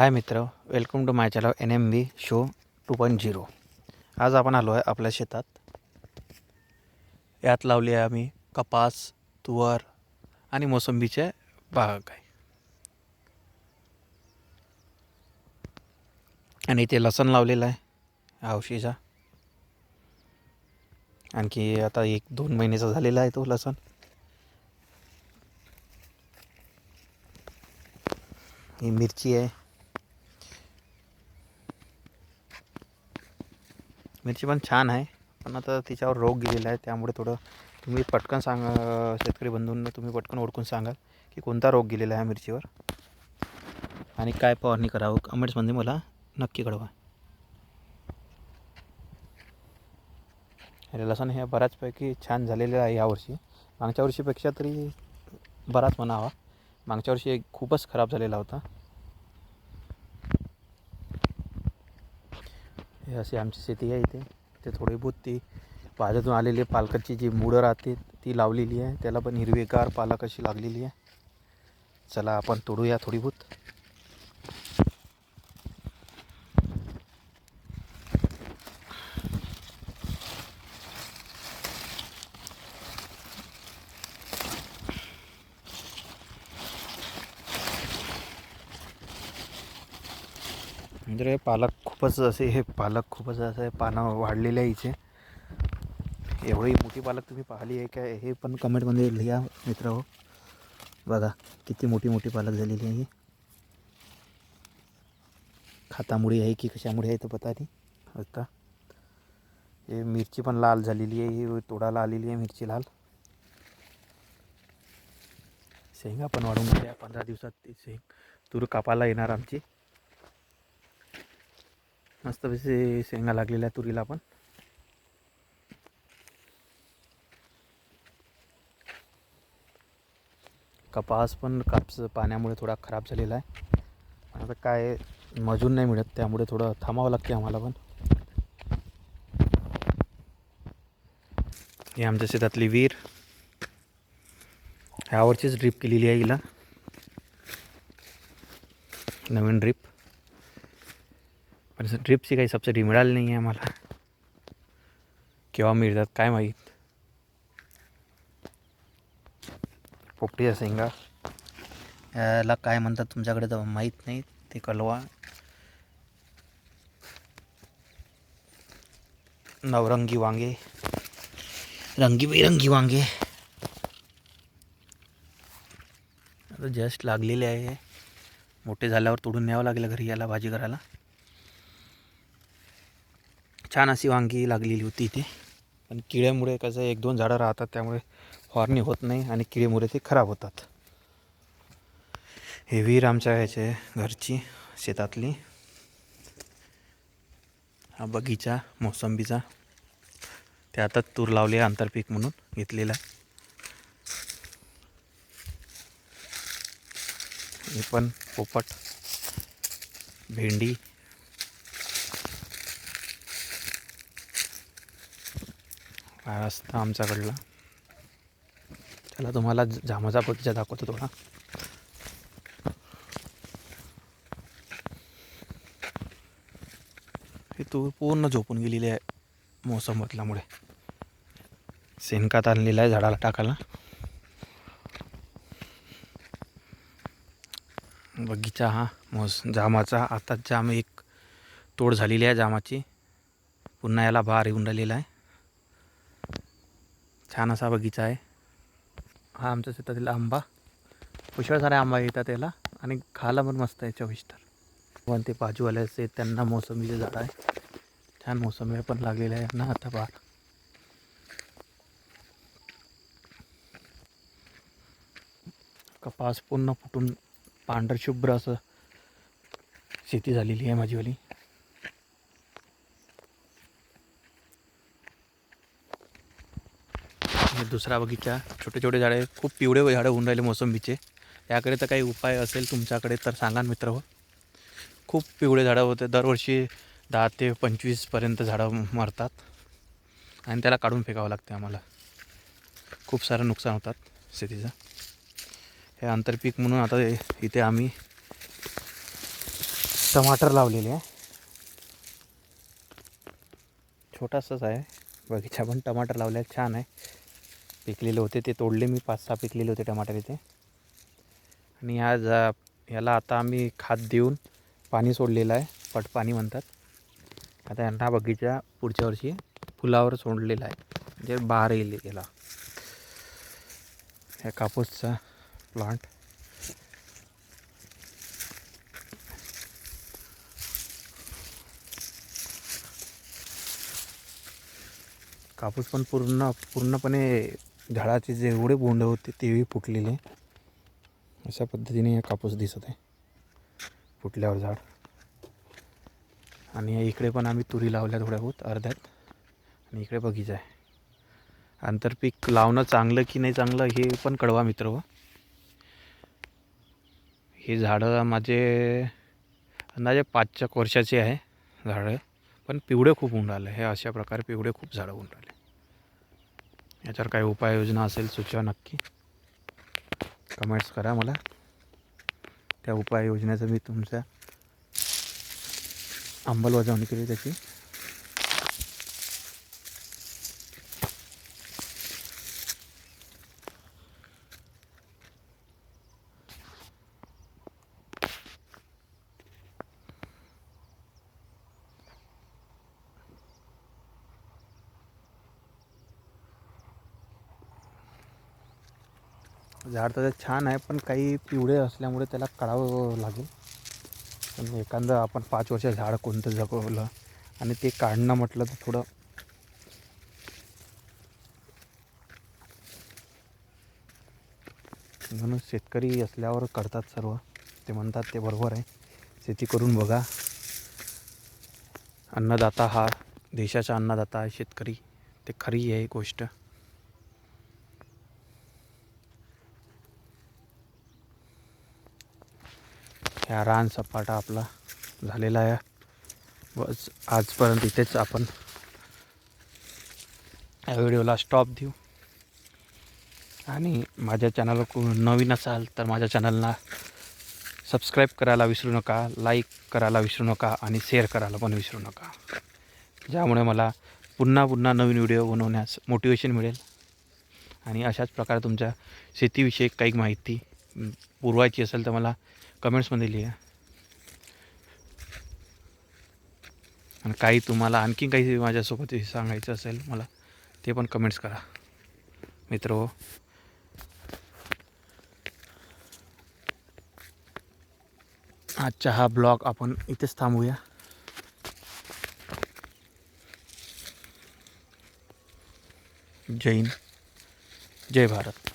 हाय मित्र welcome to my channel N M V show two point zero आज आपण आलो आहे आपल्या शेतात. यात लावली आहे आम्ही कपास तुवर आणि मोसंबीचे बाग आहे. आणि इथे लसण लावलेलं आहे औशीचा आणखी आता एक दोन महिन्याचा झालेला आहे तो लसण. ही मिरची आहे. मिरची पण छान आहे. पण आता तिच्यावर रोग गेलेला आहे. त्यामुळे थोडं तुम्ही पटकन सांगा शेतकरी बंधूंना तुम्ही पटकन ओळखून सांगाल की कोणता रोग गेलेला आहे मिरचीवर. आणि काय फवारणी करावं? कमेंट्समध्ये मला नक्की कळवा. अरे लसण हे बऱ्याचपैकी छान झालेलं आहे यावर्षी मागच्या वर्षीपेक्षा तरी बराच म्हणावा. मागच्या वर्षी एक खूपच खराब झालेला होता. हे अशी आमची शेती आहे इथे. ते थोडी बहुत ती बाजारातून आलेली पालकाची जी मुळं राहते ती लावलेली आहे. त्याला पण हिरवेगार पालक अशी लागलेली आहे. चला आपण तोडूया थोडी बहुत. म्हणजे पालक खूपच असे हे पालक खूपच असं पानं वाढलेले आहे इथे. एवढी मोठी पालक तुम्ही पाहिली आहे काय हे पण कमेंटमध्ये लिहा मित्र हो. बघा किती मोठी मोठी पालक झालेली आहे खातामुळे आहे की कशामुळे आहे तर पता नाही. आता हे मिरची पण लाल झालेली आहे ही तोडाला आलेली आहे मिरची लाल. शेंगा पण वाढून गेल्या पंधरा दिवसात ते शेंग तूर कापायला येणार आमची. मस्त पैसे शेंगा लागलेल्या तुरीला पण. कपास पण कापस पाण्यामुळे थोडा खराब झालेला आहे. आता काय मजूर नाही मिळत त्यामुळे थोडं थांबावं लागते आम्हाला पण. ही आमच्या शेतातली विहीर. ह्यावरचीच ड्रीप केलेली आहे हिला. नवीन ड्रीप पण ड्रिपची काही सबसिडी मिळाली नाही आहे आम्हाला. केव्हा मिळतात काय माहीत? पोपटीचा शेंगा. याला काय म्हणतात तुमच्याकडे तर माहीत नाही ते कलवा. नवरंगी वांगे. रंगीबेरंगी वांगे. आता जस्ट लागलेले आहे. मोठे झाल्यावर तोडून न्यावं लागेल घरी याला भाजी करायला. छान अशी वांगी लागलेली होती इथे. पण किड्यामुळे कसं एक दोन झाडं राहतात त्यामुळे फवारणी होत नाही आणि किडेमुळे ते खराब होतात. हे विहीर आमच्या ह्याचे घरची शेतातली. हा बगीचा मोसंबीचा. ते आता तूर लावले आहे आंतरपीक म्हणून घेतलेला. हे पण पोपट भेंडी हा रस्ता आमच्याकडला? त्याला तुम्हाला जामाचा बगीचा दाखवतो थोडा. हे तू पूर्ण झोपून गेलेली आहे मोसम बदलामुळे. शेणकात आणलेला आहे झाडाला टाकायला. बगीचा हा मोस जामाचा आत्ताच जाम एक तोड झालेली आहे जामाची पुन्हा याला भार येऊन राहिलेला आहे. छान असा बगीचा आहे. हा आमच्या शेतातील आंबा. पुष्कळ सारे आंबा येतात याला आणि खायला पण मस्त आहे चविष्टर पण ते बाजूवाले असते त्यांना मोसंबीचे झाड आहे. छान मोसंबी पण लागलेले आहे ना आता बाग कपास पूर्ण फुटून पांढरशुभ्र असं शेती झालेली आहे माझीवाली हे दुसरा बगीचा. छोटे छोटे झाडे खूप पिवळे झाडं होऊन राहिले मोसंबीचे. याकडे तर काही उपाय असेल तुमच्याकडे तर सांगा ना मित्र हो. खूप पिवळे झाडं होते. दरवर्षी दहा ते पंचवीसपर्यंत झाडं मरतात. आणि त्याला काढून फेकावं लागते आम्हाला. खूप सारं नुकसान होतात शेतीचं. हे आंतरपीक म्हणून आता इथे आम्ही टमाटर लावलेले आहे. छोटासाच आहे. बगीचा पण टमाटर लावले छान आहे. पिकलेले होते. ते तोडले मी पाच सहा पिकलेले होते टमाटर इथे आणि ह्या जा ह्याला आता आम्ही खाद देऊन पाणी सोडलेलं आहे. पट पाणी म्हणतात. आता यांना बगीचा पुढच्या वर्षी फुलावर सोडलेला आहे. म्हणजे बाहेर येईल याला. ह्या कापूसचा प्लांट कापूस पण पूर्ण पूर्णपणे झाडाचे जेवढे बोंड होते तेही फुटलेले. अशा पद्धतीने हा कापूस दिसत आहे. फुटल्यावर झाड. आणि इकडे पण आम्ही तुरी लावल्या थोड्या बहुत अर्ध्यात. आणि इकडे बगीचा आहे. आंतरपीक लावणं चांगलं की नाही चांगलं हे पण कळवा मित्र व हे झाडं माझे अंदाजे पाच वर्षाचे आहे झाडं. पण पिवळे खूप होऊन राहिले. हे अशा प्रकारे पिवळे खूप झाडं होऊन राहिले. याच्यावर काही उपाययोजना असेल सुचवा नक्की. कमेंट्स करा मला. त्या उपाययोजनेचं मी तुमच्या अंमलबजावणी केली त्याची. झाड तर छान आहे पण काही पिवळे असल्यामुळे त्याला काढावं लागेल. पण एखादं आपण पाच वर्ष झाड कोणतं जगवलं आणि ते काढणं म्हटलं तर थोडं म्हणून शेतकरी असल्यावर करतात सर्व. ते म्हणतात ते बरोबर आहे. शेती करून बघा. अन्नदाता हा देशाचा अन्नदाता आहे शेतकरी. ते खरी आहे गोष्ट. ह्या रान सपाटा आपला झालेला आहे. बस आजपर्यंत इथेच आपण या व्हिडिओला स्टॉप देऊ. आणि माझ्या चॅनलला कोण नवीन असाल तर माझ्या चॅनलला सबस्क्राईब करायला विसरू नका लाईक करायला विसरू नका आणि शेअर करायला पण विसरू नका. ज्यामुळे मला पुन्हा पुन्हा नवीन व्हिडिओ बनवण्यास मोटिवेशन मिळेल. आणि अशाच प्रकारे तुमच्या शेतीविषयी काही माहिती पुरवायची असेल तर मला कमेंट्समध्ये लिहा. आणि काही तुम्हाला आणखी काही माझ्यासोबत सांगायचं असेल मला ते पण कमेंट्स करा. मित्र हो. आजचा हा ब्लॉग आपण इथेच थांबूया. जय हिंद. जय भारत.